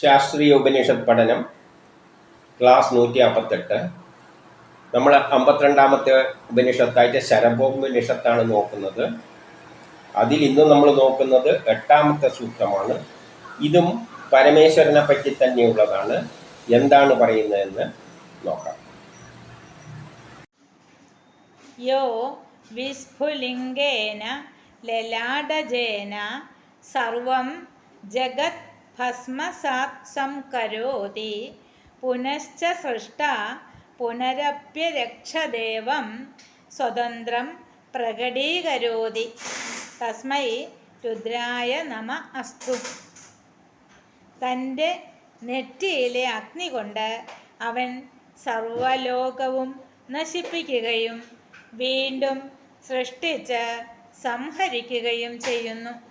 ശാസ്ത്രീയ ഉപനിഷത്ത് പഠനം ക്ലാസ് നൂറ്റി അമ്പത്തെട്ട് നമ്മൾ അമ്പത്തിരണ്ടാമത്തെ ഉപനിഷത്തായിട്ട് ശരഭോപനിഷത്താണ് നോക്കുന്നത്. അതിൽ ഇന്ന് നമ്മൾ നോക്കുന്നത് എട്ടാമത്തെ സൂത്രമാണ് ഇതും പരമേശ്വരനെ പറ്റി തന്നെയുള്ളതാണ് എന്താണ് പറയുന്നതെന്ന് നോക്കാം. യോ വിസ്ഫുലിംഗേന ലലാടജേന സർവം ജഗത് ഭസ്മസാത് സംകരോതി പുനശ്ച സൃഷ്ട പുനരപ്യരക്ഷദേവം സ്വതന്ത്രം പ്രകടീകരോതി. തസ്മൈ രുദ്രായ നമ അസ്തു. തന്റെ നെറ്റിയിലെ അഗ്നി കൊണ്ട് അവൻ സർവലോകവും നശിപ്പിക്കുകയും വീണ്ടും സൃഷ്ടിച്ച് സംഹരിക്കുകയും ചെയ്യുന്നു.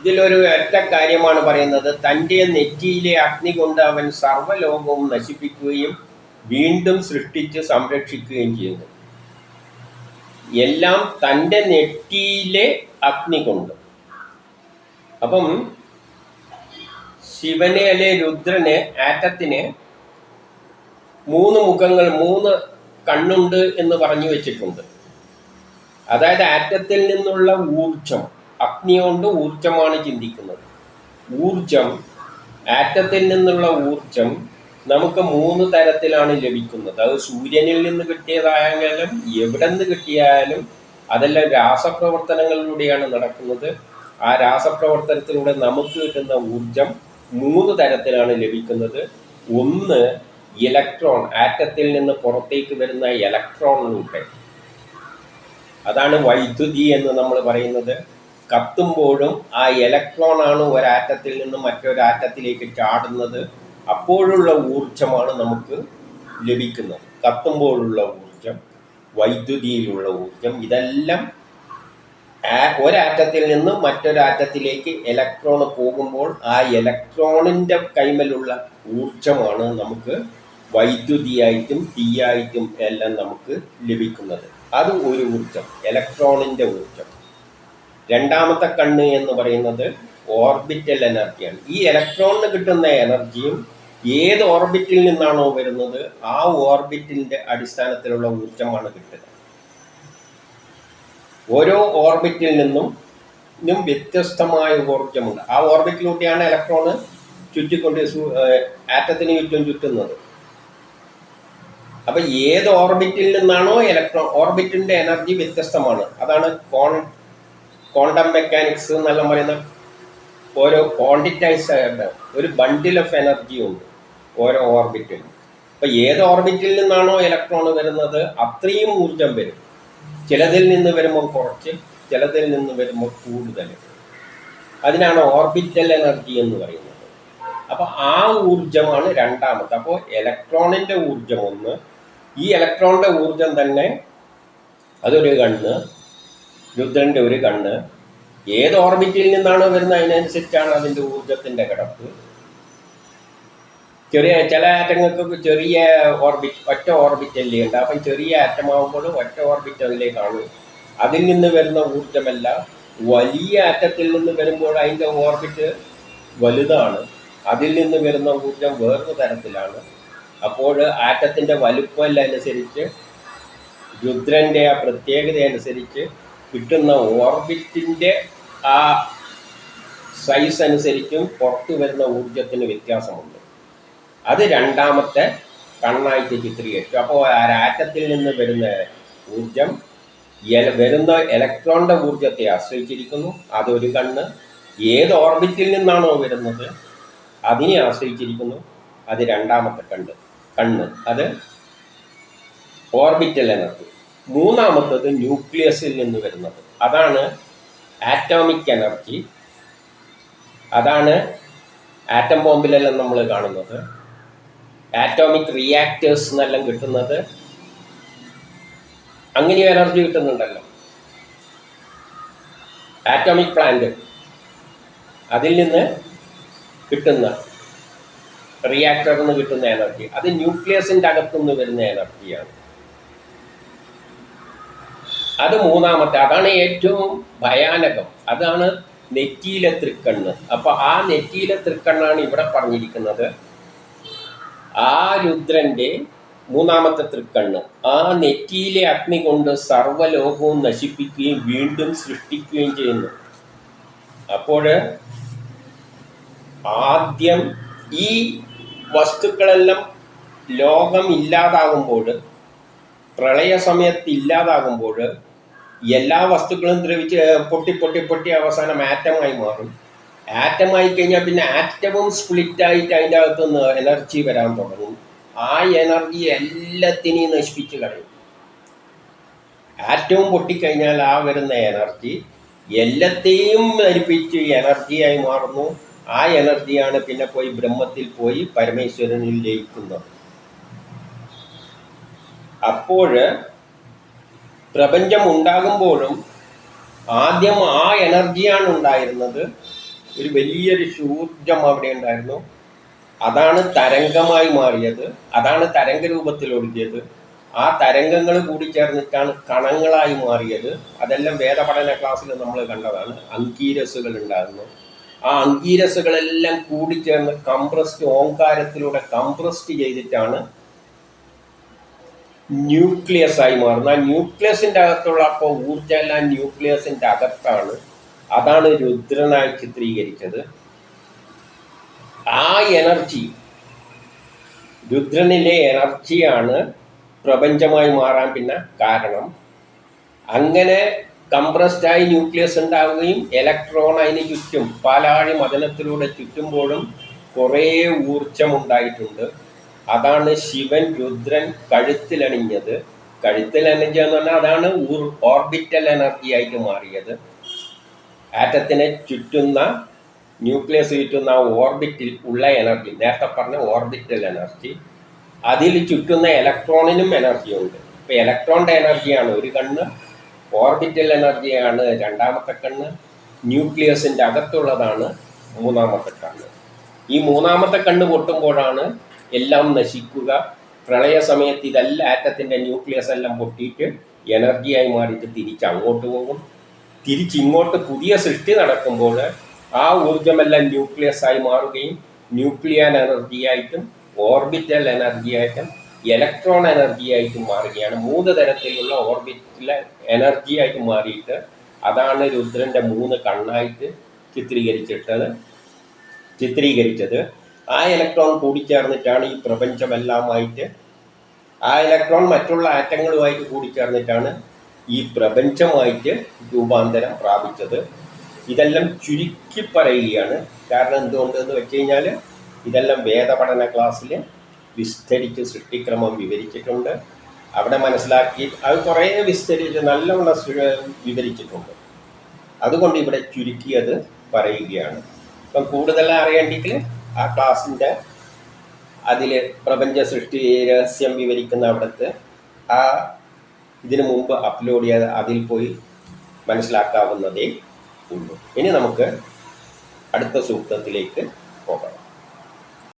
ഇതിലൊരു ഒറ്റ കാര്യമാണ് പറയുന്നത്. തന്റെ നെറ്റിയിലെ അഗ്നി കൊണ്ട് അവൻ സർവലോകവും നശിപ്പിക്കുകയും വീണ്ടും സൃഷ്ടിച്ച് സംരക്ഷിക്കുകയും ചെയ്യുന്നു എല്ലാം തന്റെ നെറ്റിയിലെ അഗ്നി കൊണ്ട്. അപ്പം ശിവനെ അല്ലെ രുദ്രന് ആറ്റത്തിന് മൂന്ന് മുഖങ്ങൾ മൂന്ന് കണ്ണുണ്ട് എന്ന് പറഞ്ഞു വെച്ചിട്ടുണ്ട്. അതായത് ആറ്റത്തിൽ നിന്നുള്ള ഊർജം അഗ്നി കൊണ്ട് ഊർജമാണ് ചിന്തിക്കുന്നത്. ഊർജം ആറ്റത്തിൽ നിന്നുള്ള ഊർജം നമുക്ക് മൂന്ന് തരത്തിലാണ് ലഭിക്കുന്നത്. അത് സൂര്യനിൽ നിന്ന് കിട്ടിയതായാലും എവിടെ നിന്ന് കിട്ടിയായാലും അതെല്ലാം രാസപ്രവർത്തനങ്ങളിലൂടെയാണ് നടക്കുന്നത്. ആ രാസപ്രവർത്തനത്തിലൂടെ നമുക്ക് കിട്ടുന്ന ഊർജം മൂന്ന് തരത്തിലാണ് ലഭിക്കുന്നത്. ഒന്ന് ഇലക്ട്രോൺ ആറ്റത്തിൽ നിന്ന് പുറത്തേക്ക് വരുന്ന ഇലക്ട്രോണിലൂടെ. അതാണ് വൈദ്യുതി എന്ന് നമ്മൾ പറയുന്നത്. കത്തുമ്പോഴും ആ ഇലക്ട്രോൺ ആണ് ഒരാറ്റത്തിൽ നിന്ന് മറ്റൊരാറ്റത്തിലേക്ക് ചാടുന്നത്. അപ്പോഴുള്ള ഊർജമാണ് നമുക്ക് ലഭിക്കുന്നത്. കത്തുമ്പോഴുള്ള ഊർജം വൈദ്യുതിയിലുള്ള ഊർജം ഇതെല്ലാം ഒരാറ്റത്തിൽ നിന്ന് മറ്റൊരാറ്റത്തിലേക്ക് ഇലക്ട്രോൺ പോകുമ്പോൾ ആ ഇലക്ട്രോണിന്റെ കൈമലുള്ള ഊർജമാണ് നമുക്ക് വൈദ്യുതിയായിട്ടും തീയായിട്ടും എല്ലാം നമുക്ക് ലഭിക്കുന്നത്. അത് ഒരു ഊർജം ഇലക്ട്രോണിന്റെ ഊർജം രണ്ടാമത്തെ കണ്ണ് എന്ന് പറയുന്നത് ഓർബിറ്റൽ എനർജിയാണ്. ഈ ഇലക്ട്രോണിന് കിട്ടുന്ന എനർജിയും ഏത് ഓർബിറ്റിൽ നിന്നാണോ വരുന്നത് ആ ഓർബിറ്റിന്റെ അടിസ്ഥാനത്തിലുള്ള ഊർജമാണ് കിട്ടുന്നത് ഓരോ ഓർബിറ്റിൽ നിന്നും നിന്നും വ്യത്യസ്തമായ ഊർജമുണ്ട് ആ ഓർബിറ്റിലൂടെയാണ് ഇലക്ട്രോണ് ചുറ്റിക്കൊണ്ട് ആറ്റത്തിന് ചുറ്റും ചുറ്റുന്നത്. അപ്പൊ ഏത് ഓർബിറ്റിൽ നിന്നാണോ ഇലക്ട്രോൺ ഓർബിറ്റിന്റെ എനർജി വ്യത്യസ്തമാണ്. അതാണ് കോൺ ക്വാണ്ടം മെക്കാനിക്സ് എന്നെല്ലാം പറയുന്ന ഓരോ ക്വാണ്ടിറ്റൈസ് ഒരു ബണ്ടിൽ ഓഫ് എനർജി ഉണ്ട് ഓരോ ഓർബിറ്റിലും അപ്പോൾ ഏത് ഓർബിറ്റിൽ നിന്നാണോ ഇലക്ട്രോൺ വരുന്നത് അത്രയും ഊർജം വരും. ചിലതിൽ നിന്ന് വരുമ്പോൾ കുറച്ച് ചിലതിൽ നിന്ന് വരുമ്പോൾ കൂടുതൽ. അതിനാണ് ഓർബിറ്റൽ എനർജി എന്ന് പറയുന്നത്. അപ്പോൾ ആ ഊർജമാണ് രണ്ടാമത്തെ. അപ്പോൾ ഇലക്ട്രോണിന്റെ ഊർജം ഒന്ന് ഈ ഇലക്ട്രോണിന്റെ ഊർജം തന്നെ അതൊരു കണ്ണ് രുദ്രന്റെ ഒരു കണ്ണ് ഏത് ഓർബിറ്റിൽ നിന്നാണോ വരുന്നത്? അതിനനുസരിച്ചാണ് അതിന്റെ ഊർജത്തിന്റെ കിടപ്പ്. ചെറിയ ചില ആറ്റങ്ങൾക്ക് ചെറിയ ഓർബിറ്റ് ഒറ്റ ഓർബിറ്റല്ലേ ഉണ്ട്. അപ്പം ചെറിയ ആറ്റമാകുമ്പോൾ ഒറ്റ ഓർബിറ്റല്ലേ കാണൂ അതിൽ നിന്ന് വരുന്ന ഊർജമല്ല വലിയ ആറ്റത്തിൽ നിന്ന് വരുമ്പോൾ അതിന്റെ ഓർബിറ്റ് വലുതാണ്. അതിൽ നിന്ന് വരുന്ന ഊർജം വേറൊരു തരത്തിലാണ്. അപ്പോൾ ആറ്റത്തിന്റെ വലുപ്പമല്ല അനുസരിച്ച് രുദ്രന്റെ ആ പ്രത്യേകത അനുസരിച്ച് കിട്ടുന്ന ഓർബിറ്റിന്റെ ആ സൈസ് അനുസരിച്ചും പുറത്തു വരുന്ന ഊർജത്തിന് വ്യത്യാസമുണ്ട്. അത് രണ്ടാമത്തെ കണ്ണായിട്ട് ചിത്രീകരിച്ചു. അപ്പോൾ ആ ആറ്റത്തിൽ നിന്ന് വരുന്ന ഊർജം വരുന്ന ഇലക്ട്രോണിന്റെ ഊർജത്തെ ആശ്രയിച്ചിരിക്കുന്നു. അതൊരു കണ്ണ്. ഏത് ഓർബിറ്റിൽ നിന്നാണോ വരുന്നത് അതിനെ ആശ്രയിച്ചിരിക്കുന്നു. അത് രണ്ടാമത്തെ കണ്ണ്. കണ്ണ്. അത് ഓർബിറ്റൽ എനർജി. മൂന്നാമത്തത് ന്യൂക്ലിയസിൽ നിന്ന് വരുന്നത്. അതാണ് ആറ്റോമിക് എനർജി. അതാണ് ആറ്റം ബോംബിലെല്ലാം നമ്മൾ കാണുന്നത്. ആറ്റോമിക് റിയാക്റ്റേഴ്സ് എന്നെല്ലാം കിട്ടുന്നത്. അങ്ങനെ എനർജി കിട്ടുന്നുണ്ടല്ലോ. Atomic plant. അതിൽ നിന്ന് കിട്ടുന്ന റിയാക്ടറിൽ നിന്ന് കിട്ടുന്ന എനർജി. അത് ന്യൂക്ലിയസിന്റെ അകത്തുനിന്ന് വരുന്ന എനർജിയാണ്. അത് മൂന്നാമത്തെ അതാണ് ഏറ്റവും ഭയാനകം. അതാണ് നെറ്റിയിലെ തൃക്കണ്ണ്. അപ്പൊ ആ നെറ്റിയിലെ തൃക്കണ്ണാണ് ഇവിടെ പറഞ്ഞിരിക്കുന്നത്. ആ രുദ്രന്റെ മൂന്നാമത്തെ തൃക്കണ്ണ്. ആ നെറ്റിയിലെ അഗ്നി കൊണ്ട് സർവലോകവും നശിപ്പിക്കുകയും വീണ്ടും സൃഷ്ടിക്കുകയും ചെയ്യുന്നു. അപ്പോൾ ആദ്യം ഈ വസ്തുക്കളെല്ലാം ലോകം ഇല്ലാതാകുമ്പോൾ പ്രളയ സമയത്ത് ഇല്ലാതാകുമ്പോൾ എല്ലാ വസ്തുക്കളും ദ്രവിച്ച് പൊട്ടി പൊട്ടി പൊട്ടി അവസാനം ആറ്റമായി മാറും. ആറ്റമായി കഴിഞ്ഞാൽ പിന്നെ ആറ്റവും സ്പ്ലിറ്റ് ആയിട്ട് അതിന്റെ അകത്തുനിന്ന് എനർജി വരാൻ തുടങ്ങും. ആ എനർജി എല്ലാത്തിനെയും നശിപ്പിച്ച് കളയും. ആറ്റവും പൊട്ടിക്കഴിഞ്ഞാൽ ആ വരുന്ന എനർജി എല്ലാത്തെയും നരിപ്പിച്ച് എനർജിയായി മാറുന്നു. ആ എനർജിയാണ് പിന്നെ പോയി ബ്രഹ്മത്തിൽ പോയി പരമേശ്വരനിൽ ലയിക്കുന്നത്. അപ്പോൾ പ്രപഞ്ചം ഉണ്ടാകുമ്പോഴും ആദ്യം ആ എനർജിയാണ് ഉണ്ടായിരുന്നത്. ഒരു വലിയൊരു ശൂർജം അവിടെ ഉണ്ടായിരുന്നു. അതാണ് തരംഗമായി മാറിയത്. അതാണ് തരംഗ രൂപത്തിൽ ഒഴുകിയത്. ആ തരംഗങ്ങൾ കൂടി ചേർന്നിട്ടാണ് കണങ്ങളായി മാറിയത്. അതെല്ലാം വേദപഠന ക്ലാസ്സിൽ നമ്മൾ കണ്ടതാണ്. അങ്കീരസുകൾ ഉണ്ടാകുന്നു ആ അങ്കീരസുകളെല്ലാം കൂടിച്ചേർന്ന് കംപ്രസ്ഡ് ഓങ്കാരത്തിലൂടെ കംപ്രസ്ഡ് ചെയ്തിട്ടാണ് ന്യൂക്ലിയസ് ആയി മാറുന്നു. ആ ന്യൂക്ലിയസിന്റെ അകത്തുള്ള അപ്പോൾ ഊർജം എല്ലാം ന്യൂക്ലിയസിന്റെ അകത്താണ്. അതാണ് രുദ്രനായി ചിത്രീകരിച്ചത്. ആ എനർജി രുദ്രനിലെ എനർജിയാണ് പ്രപഞ്ചമായി മാറാൻ പിന്നെ കാരണം. അങ്ങനെ കംപ്രസ്ഡായി ന്യൂക്ലിയസ് ഉണ്ടാവുകയും ഇലക്ട്രോൺ അതിന് ചുറ്റും പാലാഴി മദനത്തിലൂടെ ചുറ്റുമ്പോഴും കുറേ ഊർജം ഉണ്ടായിട്ടുണ്ട്. അതാണ് ശിവൻ രുദ്രൻ കഴുത്തിലണിഞ്ഞത്. കഴുത്തിലണിഞ്ഞ എന്ന് പറഞ്ഞാൽ അതാണ് ഓർബിറ്റൽ എനർജി ആയിട്ട് മാറിയത്. ആറ്റത്തിനെ ചുറ്റുന്ന ന്യൂക്ലിയസ് ചുറ്റുന്ന ഓർബിറ്റിൽ ഉള്ള എനർജി നേരത്തെ പറഞ്ഞ ഓർബിറ്റൽ എനർജി അതിൽ ചുറ്റുന്ന ഇലക്ട്രോണിനും എനർജി ഉണ്ട്. ഇപ്പം ഇലക്ട്രോണിന്റെ എനർജിയാണ് ഒരു കണ്ണ് ഓർബിറ്റൽ എനർജിയാണ് രണ്ടാമത്തെ കണ്ണ് ന്യൂക്ലിയസിന്റെ അകത്തുള്ളതാണ് മൂന്നാമത്തെ കണ്ണ്. ഈ മൂന്നാമത്തെ കണ്ണ് പൊട്ടുമ്പോഴാണ് എല്ലാം നശിക്കുക. പ്രളയ സമയത്ത് ഇതെല്ലാം ആറ്റത്തിന്റെ ന്യൂക്ലിയസ് എല്ലാം പൊട്ടിയിട്ട് എനർജിയായി മാറിയിട്ട് തിരിച്ച് അങ്ങോട്ട് പോകും. തിരിച്ചിങ്ങോട്ട് പുതിയ സൃഷ്ടി നടക്കുമ്പോൾ ആ ഊർജമെല്ലാം ന്യൂക്ലിയസ് ആയി മാറുകയും ന്യൂക്ലിയർ എനർജിയായിട്ടും ഓർബിറ്റൽ എനർജിയായിട്ടും ഇലക്ട്രോൺ എനർജിയായിട്ടും മാറുകയാണ്. മൂന്ന് തരത്തിലുള്ള ഓർബിറ്റിലെ എനർജിയായിട്ട് മാറിയിട്ട് അതാണ് രുദ്രന്റെ മൂന്ന് കണ്ണായിട്ട് ചിത്രീകരിച്ചിട്ടത്. ചിത്രീകരിച്ചത് ആ ഇലക്ട്രോൺ കൂടിച്ചേർന്നിട്ടാണ് ഈ പ്രപഞ്ചമെല്ലാമായിട്ട് ആ ഇലക്ട്രോൺ മറ്റുള്ള ആറ്റങ്ങളുമായിട്ട് കൂടിച്ചേർന്നിട്ടാണ് ഈ പ്രപഞ്ചമായിട്ട് രൂപാന്തരം പ്രാപിച്ചത്. ഇതെല്ലാം ചുരുക്കി പറയുകയാണ് കാരണം എന്തുകൊണ്ടെന്ന് വെച്ച് കഴിഞ്ഞാൽ ഇതെല്ലാം വേദപഠന ക്ലാസ്സിൽ വിസ്തരിച്ച് സൃഷ്ടിക്രമം വിവരിച്ചിട്ടുണ്ട്. അവിടെ മനസ്സിലാക്കി അത് കുറേ വിസ്തരിച്ച് നല്ലവണ്ണം വിവരിച്ചിട്ടുണ്ട്. അതുകൊണ്ട് ഇവിടെ ചുരുക്കിയത് പറയുകയാണ്. അപ്പം കൂടുതൽ അറിയേണ്ടെങ്കിൽ ആ ക്ലാസ്സിന്റെ അതിൽ പ്രപഞ്ച സൃഷ്ടി രഹസ്യം വിവരിക്കുന്ന അവിടുത്തെ ആ ഇതിനു മുമ്പ് അപ്ലോഡ് ചെയ്ത് അതിൽ പോയി മനസ്സിലാക്കാവുന്നതേ ഉള്ളൂ. ഇനി നമുക്ക് അടുത്ത സൂക്തത്തിലേക്ക് പോകാം.